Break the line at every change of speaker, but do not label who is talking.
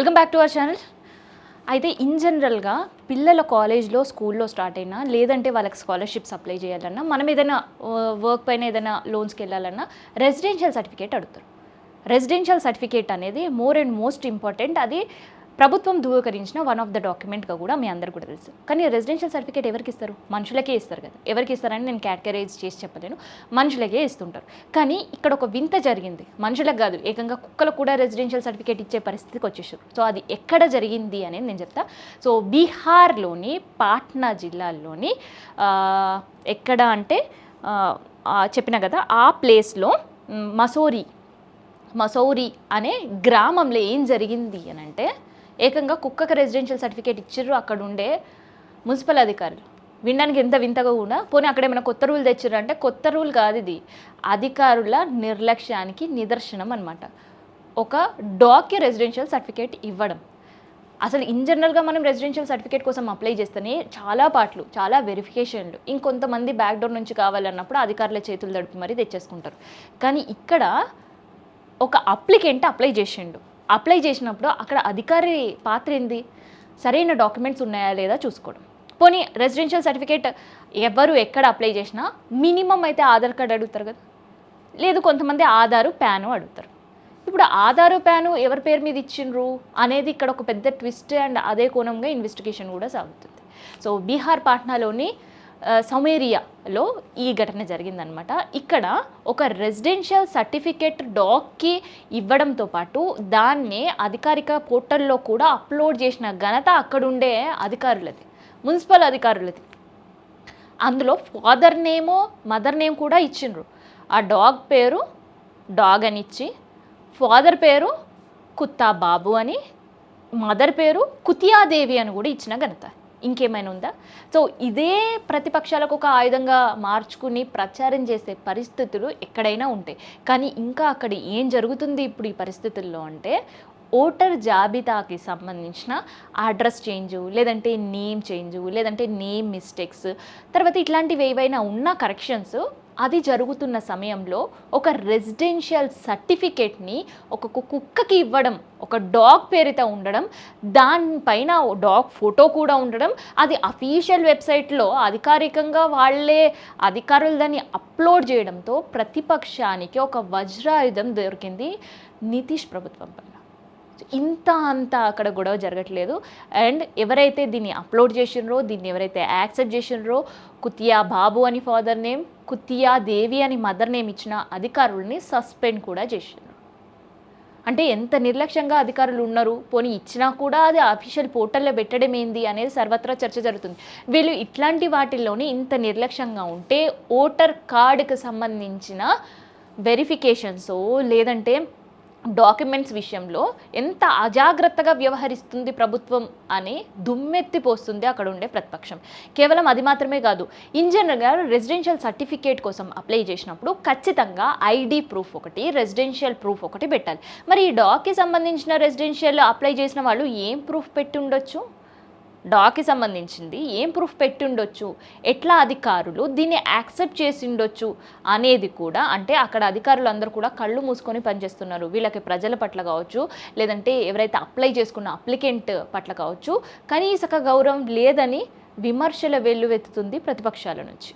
Welcome back to our channel అయితే in జనరల్గా పిల్లల కాలేజ్లో స్కూల్లో స్టార్ట్ అయినా లేదంటే వాళ్ళకి స్కాలర్షిప్స్ అప్లై చేయాలన్నా మనం ఏదైనా వర్క్ పైన ఏదైనా లోన్స్కి వెళ్ళాలన్నా రెసిడెన్షియల్ సర్టిఫికేట్ అడుగుతారు. రెసిడెన్షియల్ సర్టిఫికేట్ అనేది మోర్ అండ్ మోస్ట్ ఇంపార్టెంట్ అది ప్రభుత్వం ధృవీకరించిన వన్ ఆఫ్ ద డాక్యుమెంట్గా కూడా మీ అందరు కూడా తెలుసు. కానీ రెసిడెన్షియల్ సర్టిఫికేట్ ఎవరికి ఇస్తారు? మనుషులకే ఇస్తారు కదా. ఎవరికి ఇస్తారని నేను క్యాటగరైజ్ చేసి చెప్పలేను. మనుషులకే ఇస్తుంటారు. కానీ ఇక్కడ ఒక వింత జరిగింది. మనుషులకు కాదు ఏకంగా కుక్కలకు కూడా రెసిడెన్షియల్ సర్టిఫికేట్ ఇచ్చే పరిస్థితికి వచ్చేసారు. సో అది ఎక్కడ జరిగింది అనేది నేను చెప్తా. సో బీహార్లోని పాట్నా జిల్లాలోని ఎక్కడ అంటే చెప్పిన కదా ఆ ప్లేస్లో మసోరీ మసోరి మసౌరి అనే గ్రామంలో ఏం జరిగింది అని అంటే ఏకంగా కుక్కకి రెసిడెన్షియల్ సర్టిఫికేట్ ఇచ్చిర్రు అక్కడ ఉండే మున్సిపల్ అధికారులు. వినడానికి ఎంత వింతగా కూడా పోనీ అక్కడ ఏమైనా కొత్త రూల్ తెచ్చిర్రు అంటే కొత్త రూల్ కాదు ఇది. అధికారుల నిర్లక్ష్యానికి నిదర్శనం అనమాట ఒక డాక్కి రెసిడెన్షియల్ సర్టిఫికేట్ ఇవ్వడం. అసలు ఇన్ జనరల్గా మనం రెసిడెన్షియల్ సర్టిఫికేట్ కోసం అప్లై చేస్తేనే చాలా పాటలు చాలా వెరిఫికేషన్లు ఇంకొంతమంది బ్యాక్డోర్ నుంచి కావాలన్నప్పుడు అధికారుల చేతులు దడిపి మరీ తెచ్చేసుకుంటారు. కానీ ఇక్కడ ఒక అప్లికెంట్ అప్లై చేసిండు. అప్లై చేసినప్పుడు అక్కడ అధికారి పాత్ర ఏంది? సరైన డాక్యుమెంట్స్ ఉన్నాయా లేదా చూసుకోవడం. పోనీ రెసిడెన్షియల్ సర్టిఫికేట్ ఎవరు ఎక్కడ అప్లై చేసినా మినిమం అయితే ఆధార్ కార్డ్ అడుగుతారు కదా. లేదు కొంతమంది ఆధారు ప్యాను అడుగుతారు. ఇప్పుడు ఆధారు ప్యాను ఎవరి పేరు మీద ఇచ్చిండ్రు అనేది ఇక్కడ ఒక పెద్ద ట్విస్ట్ అండ్ అదే కోణంగా ఇన్వెస్టిగేషన్ కూడా సాగుతుంది. సో బీహార్ పాట్నాలోని సౌమేరియాలో ఈ ఘటన జరిగిందనమాట ఇక్కడ ఒక రెసిడెన్షియల్ సర్టిఫికేట్ డాగ్కి ఇవ్వడంతో పాటు దాన్ని అధికారిక పోర్టల్లో కూడా అప్లోడ్ చేసిన ఘనత అక్కడుండే అధికారులది మున్సిపల్ అధికారులది. అందులో ఫాదర్ నేమో మదర్ నేమ్ కూడా ఇచ్చిండ్రు. ఆ డాగ్ పేరు డాగ్ అని ఇచ్చి ఫాదర్ పేరు కుత్తా బాబు అని మదర్ పేరు కుతియాదేవి అని కూడా ఇచ్చిన ఘనత. ఇంకేమైనా ఉందా? సో ఇదే ప్రతిపక్షాలకు ఒక ఆయుధంగా మార్చుకుని ప్రచారం చేసే పరిస్థితులు ఎక్కడైనా ఉంటాయి కానీ ఇంకా అక్కడ ఏం జరుగుతుంది ఇప్పుడు ఈ పరిస్థితుల్లో అంటే ఓటర్ జాబితాకి సంబంధించిన అడ్రస్ చేంజ్ లేదంటే నేమ్ చేంజ్ లేదంటే నేమ్ మిస్టేక్స్ తర్వాత ఇట్లాంటివి ఏవైనా ఉన్న కరెక్షన్స్ అది జరుగుతున్న సమయంలో ఒక రెసిడెన్షియల్ సర్టిఫికేట్ని ఒక కు- కుక్కకి ఇవ్వడం ఒక డాగ్ పేరిత ఉండడం దానిపైన డాగ్ ఫోటో కూడా ఉండడం అది అఫీషియల్ వెబ్సైట్లో అధికారికంగా వాళ్ళే అధికారులు దాన్ని అప్లోడ్ చేయడంతో ప్రతిపక్షానికి ఒక వజ్రాయుధం దొరికింది నితీష్ ప్రభుత్వం పైన. ఇంత అంత అక్కడ గొడవ జరగట్లేదు. అండ్ ఎవరైతే దీన్ని అప్లోడ్ చేసినరో దీన్ని ఎవరైతే యాక్సెప్ట్ చేసినరో కుతియా బాబు అని ఫాదర్ నేమ్ కుతియా దేవి అని మదర్ నేమ్ ఇచ్చిన అధికారుల్ని సస్పెండ్ కూడా చేసినారు అంటే ఎంత నిర్లక్ష్యంగా అధికారులు ఉన్నారు. పోనీ ఇచ్చినా కూడా అది అఫీషియల్ పోర్టల్లో పెట్టడం ఏంది అనేది సర్వత్రా చర్చ జరుగుతుంది. వీళ్ళు ఇట్లాంటి వాటిల్లోనే ఇంత నిర్లక్ష్యంగా ఉంటే ఓటర్ కార్డుకి సంబంధించిన వెరిఫికేషన్స్ లేదంటే డాక్యుమెంట్స్ విషయంలో ఎంత అజాగ్రత్తగా వ్యవహరిస్తుంది ప్రభుత్వం అని దుమ్మెత్తి పోస్తుంది అక్కడ ఉండే ప్రతిపక్షం. కేవలం అది మాత్రమే కాదు ఇన్ జనరల్గా రెసిడెన్షియల్ సర్టిఫికేట్ కోసం అప్లై చేసినప్పుడు ఖచ్చితంగా ఐడి ప్రూఫ్ ఒకటి రెసిడెన్షియల్ ప్రూఫ్ ఒకటి పెట్టాలి. మరి ఈ డాక్కి సంబంధించిన రెసిడెన్షియల్ అప్లై చేసిన వాళ్ళు ఏం ప్రూఫ్ పెట్టి ఉండొచ్చు? డాకి సంబంధించింది. ఏం ప్రూఫ్ పెట్టుండొచ్చు? ఎట్లా అధికారులు దీన్ని యాక్సెప్ట్ చేసిండొచ్చు అనేది కూడా అంటే అక్కడ అధికారులు అందరూ కూడా కళ్ళు మూసుకొని పనిచేస్తున్నారు. వీళ్ళకి ప్రజల పట్ల కావచ్చు లేదంటే ఎవరైతే అప్లై చేసుకున్న అప్లికెంట్ పట్ల కావచ్చు. కనీసక గౌరవం లేదని విమర్శల వెల్లువెత్తుతుంది ప్రతిపక్షాల నుంచి.